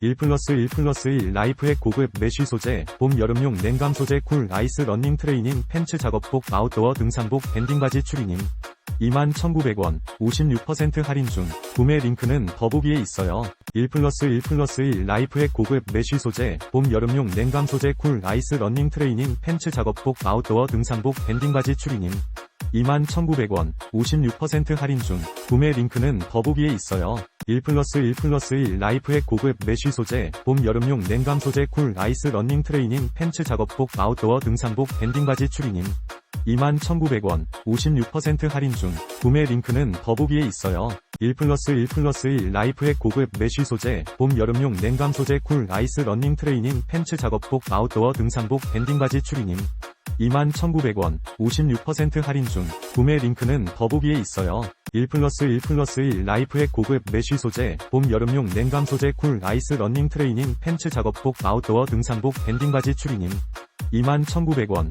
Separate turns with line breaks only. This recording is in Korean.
1 플러스 1 플러스 1 라이프액 고급 메쉬 소재, 봄 여름용 냉감 소재 쿨 아이스 러닝 트레이닝 팬츠 작업복 아웃도어 등산복 밴딩 바지 추리닝. 21,900원 56% 할인 중. 구매 링크는 더보기에 있어요. 1 플러스 1 플러스 1 라이프액 고급 메쉬 소재, 봄 여름용 냉감 소재 쿨 아이스 러닝 트레이닝 팬츠 작업복 아웃도어 등산복 밴딩 바지 추리닝 21,900원 56% 할인 중 구매 링크는 더보기에 있어요. 1 플러스 1 플러스 1 라이프액 고급 메쉬 소재, 봄 여름용 냉감 소재 쿨 아이스 러닝 트레이닝 팬츠 작업복 아웃도어 등산복 밴딩 바지 추리닝 21,900원 56% 할인 중 구매 링크는 더보기에 있어요. 1 플러스 1 플러스 1 라이프액 고급 메쉬 소재, 봄 여름용 냉감 소재 쿨 아이스 러닝 트레이닝 팬츠 작업복 아웃도어 등산복 밴딩 바지 추리닝 21,900원 56% 할인 중 구매 링크는 더보기에 있어요. 1 플러스 1 플러스 1 라이프액 고급 메쉬 소재, 봄 여름용 냉감 소재 쿨 아이스 러닝 트레이닝 팬츠 작업복 아웃도어 등산복 밴딩 바지 추리닝 21,900원